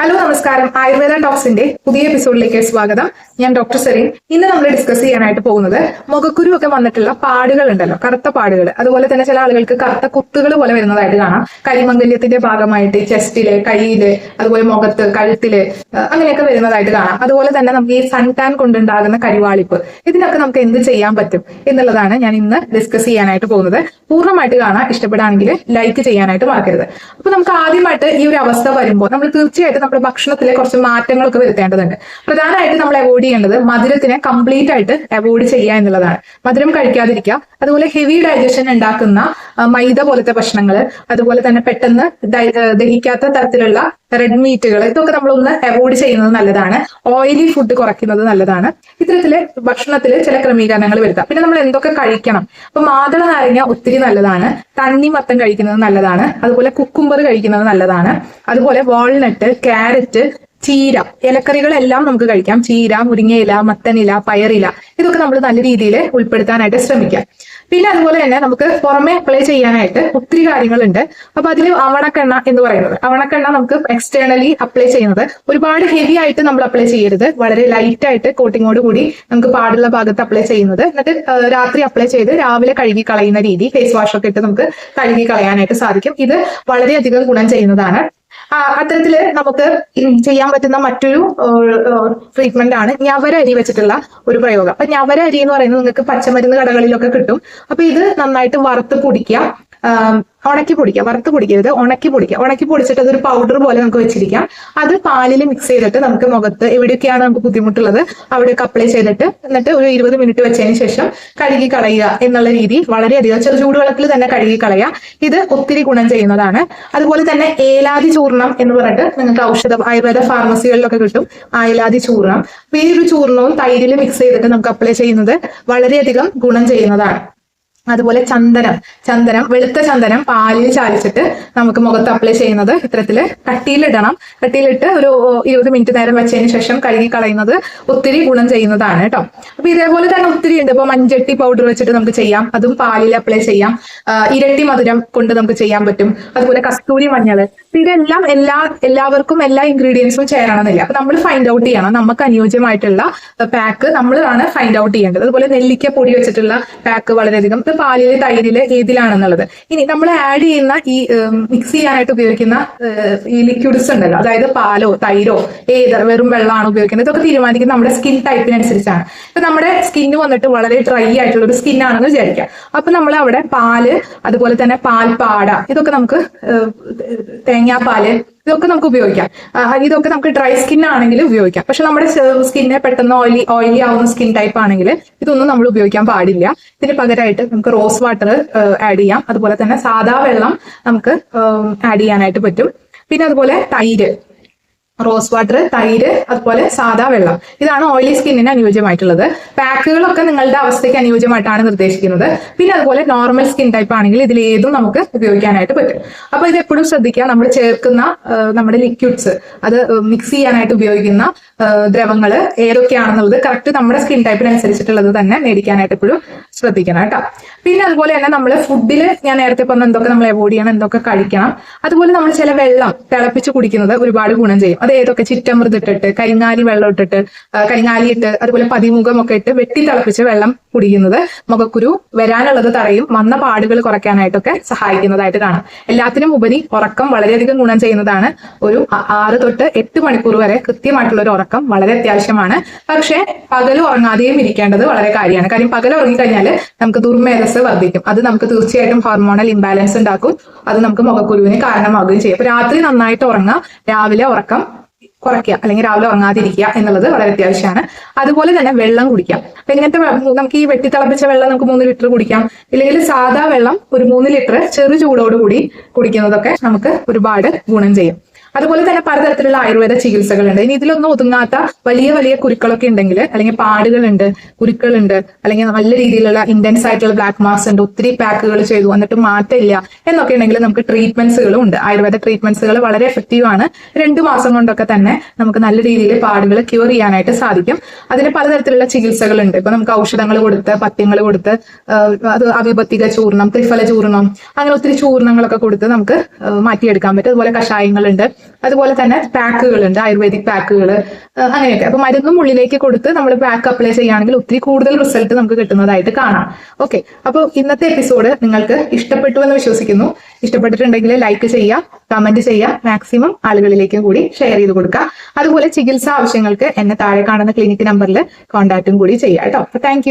Hello നമസ്കാരം. ആയുർവേദ ടോക്സിന്റെ പുതിയ എപ്പിസോഡിലേക്ക് സ്വാഗതം. ഞാൻ ഡോക്ടർ സെറീൻ. ഇന്ന് നമ്മൾ ഡിസ്കസ് ചെയ്യാനായിട്ട് പോകുന്നത് മുഖക്കുരു ഒക്കെ വന്നിട്ടുള്ള പാടുകൾ ഉണ്ടല്ലോ കറുത്ത പാടുകൾ അതുപോലെ തന്നെ ചില ആളുകൾക്ക് കറുത്ത കുത്തുകൾ പോലെ വരുന്നതായിട്ട് കാണാം. കരിമംഗല്യത്തിന്റെ ഭാഗമായിട്ട് ചെസ്റ്റിൽ കൈയിൽ അതുപോലെ മുഖത്ത് കഴുത്തിൽ അങ്ങനെയൊക്കെ വരുന്നതായിട്ട് കാണാം. അതുപോലെ തന്നെ നമുക്ക് ഈ സൺ ടാൻ കൊണ്ടുണ്ടാകുന്ന കരിവാളിപ്പ്. ഇതിനൊക്കെ നമുക്ക് എന്ത് ചെയ്യാൻ പറ്റും എന്നുള്ളതാണ് ഞാൻ ഇന്ന് ഡിസ്കസ് ചെയ്യാനായിട്ട് പോകുന്നത്. പൂർണമായിട്ട് കാണാൻ ഇഷ്ടപ്പെടുകയാണെങ്കിൽ ലൈക്ക് ചെയ്യാനായിട്ട് മറക്കരുത്. അപ്പൊ നമുക്ക് ആദ്യമായിട്ട് ഈ ഒരു അവസ്ഥ വരുമ്പോൾ നമ്മൾ തീർച്ചയായിട്ടും നമ്മുടെ ഭക്ഷണത്തിലെ കുറച്ച് മാറ്റങ്ങളൊക്കെ വരുത്തേണ്ടതുണ്ട്. പ്രധാനമായിട്ട് നമ്മൾ അവോയ്ഡ് ചെയ്യേണ്ടത് മധുരത്തിനെ കംപ്ലീറ്റ് ആയിട്ട് അവോയ്ഡ് ചെയ്യുക എന്നുള്ളതാണ്. മധുരം കഴിക്കാതിരിക്കുക. അതുപോലെ ഹെവി ഡൈജഷൻ ഉണ്ടാക്കുന്ന മൈദ പോലത്തെ ഭക്ഷണങ്ങൾ അതുപോലെ തന്നെ പെട്ടെന്ന് ദഹിക്കാത്ത തരത്തിലുള്ള റെഡ് മീറ്റുകൾ ഇതൊക്കെ നമ്മളൊന്ന് അവോയ്ഡ് ചെയ്യുന്നത് നല്ലതാണ്. ഓയിലി ഫുഡ് കുറയ്ക്കുന്നത് നല്ലതാണ്. ഇത്തരത്തിൽ ഭക്ഷണത്തിൽ ചില ക്രമീകരണങ്ങൾ വരുത്താം. പിന്നെ നമ്മൾ എന്തൊക്കെ കഴിക്കണം? അപ്പൊ മാതള നാരങ്ങ ഒത്തിരി നല്ലതാണ്. തണ്ണിമത്തം കഴിക്കുന്നത് നല്ലതാണ്. അതുപോലെ കുക്കുംബർ കഴിക്കുന്നത് നല്ലതാണ്. അതുപോലെ വാൾനട്ട് ക്യാരറ്റ് ചീര ഇലക്കറികളെല്ലാം നമുക്ക് കഴിക്കാം. ചീര മുരിങ്ങയില മത്തനില പയറില ഇതൊക്കെ നമ്മൾ നല്ല രീതിയിൽ ഉൾപ്പെടുത്താനായിട്ട് ശ്രമിക്കാം. പിന്നെ അതുപോലെ തന്നെ നമുക്ക് പുറമെ അപ്ലൈ ചെയ്യാനായിട്ട് ഒത്തിരി കാര്യങ്ങളുണ്ട്. അപ്പൊ അതിൽ അവണക്കെണ്ണ എന്ന് പറയുന്നത്. അവണക്കെണ്ണ നമുക്ക് എക്സ്റ്റേണലി അപ്ലൈ ചെയ്യുന്നത്. ഒരുപാട് ഹെവി ആയിട്ട് നമ്മൾ അപ്ലൈ ചെയ്യരുത്. വളരെ ലൈറ്റ് ആയിട്ട് കോട്ടിങ്ങോട് കൂടി നമുക്ക് പാടുള്ള ഭാഗത്ത് അപ്ലൈ ചെയ്യുന്നത്. എന്നിട്ട് രാത്രി അപ്ലൈ ചെയ്ത് രാവിലെ കഴുകി കളയുന്ന രീതി ഫേസ് വാഷ് ഇട്ട് നമുക്ക് കഴുകി കളയാനായിട്ട് സാധിക്കും. ഇത് വളരെയധികം ഗുണം ചെയ്യുന്നതാണ്. അത്തരത്തിൽ നമുക്ക് ചെയ്യാൻ പറ്റുന്ന മറ്റൊരു ട്രീറ്റ്മെന്റ് ആണ് ഞവര അരി വെച്ചിട്ടുള്ള ഒരു പ്രയോഗം. അപ്പൊ ഞവര അരി എന്ന് പറയുന്നത് നിങ്ങൾക്ക് പച്ചമരുന്ന് കടകളിലൊക്കെ കിട്ടും. അപ്പൊ ഇത് നന്നായിട്ട് വറുത്ത് പൊടിക്കുക. ഉണക്കി പൊടിക്കുക വറുത്ത് പൊടിക്കരുത് ഉണക്കി പൊടിക്കുക ഉണക്കി പൊടിച്ചിട്ട് അതൊരു പൗഡർ പോലെ നമുക്ക് വെച്ചിരിക്കാം. അത് പാലിൽ മിക്സ് ചെയ്തിട്ട് നമുക്ക് മുഖത്ത് എവിടെയൊക്കെയാണ് നമുക്ക് ബുദ്ധിമുട്ടുള്ളത് അവിടെയൊക്കെ അപ്ലൈ ചെയ്തിട്ട് എന്നിട്ട് ഒരു ഇരുപത് മിനിറ്റ് വെച്ചതിന് ശേഷം കഴുകി കളയുക എന്നുള്ള രീതി വളരെയധികം ചെറു ചൂടുവെള്ളത്തിൽ തന്നെ കഴുകി കളയുക. ഇത് ഒത്തിരി ഗുണം ചെയ്യുന്നതാണ്. അതുപോലെ തന്നെ ഏലാതി ചൂർണം എന്ന് പറഞ്ഞിട്ട് നിങ്ങൾക്ക് ഔഷധ ആയുർവേദ ഫാർമസികളിലൊക്കെ കിട്ടും ആയലാതി ചൂർണം ഈ ഒരു ചൂർണവും തൈരിൽ മിക്സ് ചെയ്തിട്ട് നമുക്ക് അപ്ലൈ ചെയ്യുന്നത് വളരെയധികം ഗുണം ചെയ്യുന്നതാണ്. അതുപോലെ ചന്ദനം. ചന്ദനം വെളുത്ത ചന്ദനം പാലിൽ ചാലിച്ചിട്ട് നമുക്ക് മുഖത്ത് അപ്ലൈ ചെയ്യുന്നത് ഇത്തരത്തിൽ കട്ടിയിലിടണം കട്ടിയിലിട്ട് ഒരു ഇരുപത് മിനിറ്റ് നേരം വെച്ചതിന് ശേഷം കഴുകി കളയുന്നത് ഒത്തിരി ഗുണം ചെയ്യുന്നതാണ് കേട്ടോ. അപ്പൊ ഇതേപോലെ തന്നെ ഒത്തിരി ഉണ്ട്. ഇപ്പൊ മഞ്ചട്ടി പൗഡർ വെച്ചിട്ട് നമുക്ക് ചെയ്യാം. അതും പാലിൽ അപ്ലൈ ചെയ്യാം. ഇരട്ടി മധുരം കൊണ്ട് നമുക്ക് ചെയ്യാൻ പറ്റും. അതുപോലെ കസ്തൂരി മഞ്ഞൾ ഇതെല്ലാം എല്ലാ എല്ലാവർക്കും എല്ലാ ഇൻഗ്രീഡിയൻസും ചേരണമെന്നില്ല അപ്പൊ നമ്മൾ ഫൈൻഡ് ഔട്ട് ചെയ്യണം. നമുക്ക് അനുയോജ്യമായിട്ടുള്ള പാക്ക് നമ്മളാണ് ഫൈൻഡ് ഔട്ട് ചെയ്യേണ്ടത്. അതുപോലെ നെല്ലിക്ക പൊടി വെച്ചിട്ടുള്ള പാക്ക് വളരെയധികം. പാലിൽ തൈരിൽ ഏതിലാണെന്നുള്ളത്. ഇനി നമ്മൾ ആഡ് ചെയ്യുന്ന ഈ മിക്സ് ചെയ്യാനായിട്ട് ഉപയോഗിക്കുന്ന ഈ ലിക്വിഡ്സ് ഉണ്ടല്ലോ. അതായത് പാലോ തൈരോ ഏത് വെറും വെള്ളമാണ് ഉപയോഗിക്കുന്നത്. ഇതൊക്കെ തീരുമാനിക്കുന്നത് നമ്മുടെ സ്കിൻ ടൈപ്പിനനുസരിച്ചാണ് ഇപ്പൊ നമ്മുടെ സ്കിന്ന് വന്നിട്ട് വളരെ ഡ്രൈ ആയിട്ടുള്ള ഒരു സ്കിന്നാണെന്ന് വിചാരിക്കാം അപ്പൊ നമ്മൾ അവിടെ പാൽ അതുപോലെ തന്നെ പാൽപ്പാട ഇതൊക്കെ നമുക്ക് തേങ്ങാപ്പാൽ ഇതൊക്കെ നമുക്ക് ഉപയോഗിക്കാം. ഇതൊക്കെ നമുക്ക് ഡ്രൈ സ്കിൻ ആണെങ്കിൽ ഉപയോഗിക്കാം. പക്ഷെ നമ്മുടെ സ്കിന്നെ പെട്ടെന്ന് ഓയിലി ഓയിലി ആവുന്ന സ്കിൻ ടൈപ്പ് ആണെങ്കിൽ ഇതൊന്നും നമ്മൾ ഉപയോഗിക്കാൻ പാടില്ല. ഇതിന് പകരമായിട്ട് നമുക്ക് റോസ് വാട്ടർ ആഡ് ചെയ്യാം. അതുപോലെ തന്നെ സാധാ വെള്ളം നമുക്ക് ആഡ് ചെയ്യാനായിട്ട് പറ്റും. പിന്നെ അതുപോലെ തൈര്. റോസ് വാട്ടർ തൈര് അതുപോലെ സാധാ വെള്ളം. ഇതാണ് ഓയിലി സ്കിന്നിന് അനുയോജ്യമായിട്ടുള്ളത്. പാക്കുകളൊക്കെ നിങ്ങളുടെ അവസ്ഥയ്ക്ക് അനുയോജ്യമായിട്ടാണ് നിർദ്ദേശിക്കുന്നത്. പിന്നെ അതുപോലെ നോർമൽ സ്കിൻ ടൈപ്പ് ആണെങ്കിൽ ഇതിൽ ഏതും നമുക്ക് ഉപയോഗിക്കാനായിട്ട് പറ്റും. അപ്പൊ ഇത് എപ്പോഴും ശ്രദ്ധിക്കുക. നമ്മൾ ചേർക്കുന്ന നമ്മുടെ ലിക്വിഡ്സ് അത് മിക്സ് ചെയ്യാനായിട്ട് ഉപയോഗിക്കുന്ന ദ്രവങ്ങൾ ഏതൊക്കെയാണെന്നുള്ളത് കറക്റ്റ് നമ്മുടെ സ്കിൻ ടൈപ്പിനനുസരിച്ചിട്ടുള്ളത് തന്നെ മേടിക്കാനായിട്ട് എപ്പോഴും ശ്രദ്ധിക്കണം കേട്ടോ. പിന്നെ അതുപോലെ തന്നെ നമ്മൾ ഫുഡിൽ ഞാൻ നേരത്തെ പറഞ്ഞ എന്തൊക്കെ നമ്മൾ അവോയ്ഡ് ചെയ്യണം എന്തൊക്കെ കഴിക്കണം. അതുപോലെ നമ്മൾ ചില വെള്ളം തിളപ്പിച്ച് കുടിക്കുന്നത് ഒരുപാട് ഗുണം ചെയ്യും. അത് ഏതൊക്കെ ചിറ്റമൃത് ഇട്ടിട്ട് കരിങ്ങാലി വെള്ളം ഇട്ടിട്ട് കരിങ്ങാലി ഇട്ട് അതുപോലെ പതിമുഖമൊക്കെ ഇട്ട് വെട്ടി തിളപ്പിച്ച് വെള്ളം കുടിക്കുന്നത് മുഖക്കുരു വരാനുള്ളത് തടയും വന്ന പാടുകൾ കുറയ്ക്കാനായിട്ടൊക്കെ സഹായിക്കുന്നതായിട്ട് കാണാം. എല്ലാത്തിനും ഉപരി ഉറക്കം വളരെയധികം ഗുണം ചെയ്യുന്നതാണ്. ഒരു ആറ് തൊട്ട് എട്ട് മണിക്കൂർ വരെ കൃത്യമായിട്ടുള്ള ഒരു ഉറക്കം വളരെ അത്യാവശ്യമാണ്. പക്ഷേ പകൽ ഉറങ്ങാതെയും ഇരിക്കേണ്ടത് വളരെ കാര്യമാണ്. കാര്യം പകൽ ഉറങ്ങിക്കഴിഞ്ഞാൽ നമുക്ക് ദുർമേധസ് വർദ്ധിക്കും. അത് നമുക്ക് തീർച്ചയായിട്ടും ഹോർമോണൽ ഇംബാലൻസ് ഉണ്ടാക്കും. അത് നമുക്ക് മുഖക്കുരുവിന് കാരണമാകുകയും ചെയ്യും. അപ്പൊ രാത്രി നന്നായിട്ട് ഉറങ്ങുക. രാവിലെ ഉറക്കം കുറയ്ക്കുക അല്ലെങ്കിൽ രാവിലെ ഉറങ്ങാതിരിക്കുക എന്നുള്ളത് വളരെ അത്യാവശ്യമാണ്. അതുപോലെ തന്നെ വെള്ളം കുടിക്കാം. അപ്പൊ ഇങ്ങനത്തെ നമുക്ക് ഈ വെട്ടി തിളപ്പിച്ച വെള്ളം നമുക്ക് മൂന്ന് ലിറ്റർ കുടിക്കാം. ഇല്ലെങ്കിൽ സാധാ വെള്ളം ഒരു മൂന്ന് ലിറ്റർ ചെറു ചൂടോടുകൂടി കുടിക്കുന്നതൊക്കെ നമുക്ക് ഒരുപാട് ഗുണം ചെയ്യും. അതുപോലെ തന്നെ പലതരത്തിലുള്ള ആയുർവേദ ചികിത്സകളുണ്ട്. ഇനി ഇതിലൊന്നും ഒതുങ്ങാത്ത വലിയ വലിയ കുരുക്കളൊക്കെ ഉണ്ടെങ്കിൽ അല്ലെങ്കിൽ പാടുകളുണ്ട് കുരുക്കളുണ്ട് അല്ലെങ്കിൽ നല്ല രീതിയിലുള്ള ഇന്റൻസ് ആയിട്ടുള്ള ബ്ലാക്ക് മാർക്സ് ഉണ്ട് ഒത്തിരി പാക്കുകൾ ചെയ്തു എന്നിട്ട് മാറ്റമില്ല എന്നൊക്കെ ഉണ്ടെങ്കിൽ നമുക്ക് ട്രീറ്റ്മെന്റ്സുകളും ഉണ്ട്. ആയുർവേദ ട്രീറ്റ്മെന്റ്സുകൾ വളരെ എഫക്റ്റീവ് ആണ്. രണ്ട് മാസം കൊണ്ടൊക്കെ തന്നെ നമുക്ക് നല്ല രീതിയിൽ പാടുകൾ ക്യൂർ ചെയ്യാനായിട്ട് സാധിക്കും. അതിന് പലതരത്തിലുള്ള ചികിത്സകളുണ്ട്. ഇപ്പൊ നമുക്ക് ഔഷധങ്ങൾ കൊടുത്ത് പത്യങ്ങൾ കൊടുത്ത് അത് അവിപത്തിക ചൂർണം ത്രിഫല ചൂർണം അങ്ങനെ ഒത്തിരി ചൂർണങ്ങളൊക്കെ കൊടുത്ത് നമുക്ക് മാറ്റിയെടുക്കാൻ പറ്റും. അതുപോലെ കഷായങ്ങളുണ്ട്. അതുപോലെ തന്നെ പാക്കുകളുണ്ട് ആയുർവേദിക് പാക്കുകൾ അങ്ങനെയൊക്കെ. അപ്പൊ മരുന്നും ഉള്ളിലേക്ക് കൊടുത്ത് നമ്മൾ പാക്ക് അപ്ലൈ ചെയ്യുകയാണെങ്കിൽ ഒത്തിരി കൂടുതൽ റിസൾട്ട് നമുക്ക് കിട്ടുന്നതായിട്ട് കാണാം. ഓക്കെ അപ്പോൾ ഇന്നത്തെ എപ്പിസോഡ് നിങ്ങൾക്ക് ഇഷ്ടപ്പെട്ടു എന്ന് വിശ്വസിക്കുന്നു. ഇഷ്ടപ്പെട്ടിട്ടുണ്ടെങ്കിൽ ലൈക്ക് ചെയ്യുക കമന്റ് ചെയ്യുക മാക്സിമം ആളുകളിലേക്കും കൂടി ഷെയർ ചെയ്ത് കൊടുക്കുക. അതുപോലെ ചികിത്സാ ആവശ്യങ്ങൾക്ക് എന്നെ താഴെ കാണുന്ന ക്ലിനിക് നമ്പറിൽ കോൺടാക്റ്റും കൂടി ചെയ്യുക കേട്ടോ. അപ്പൊ താങ്ക്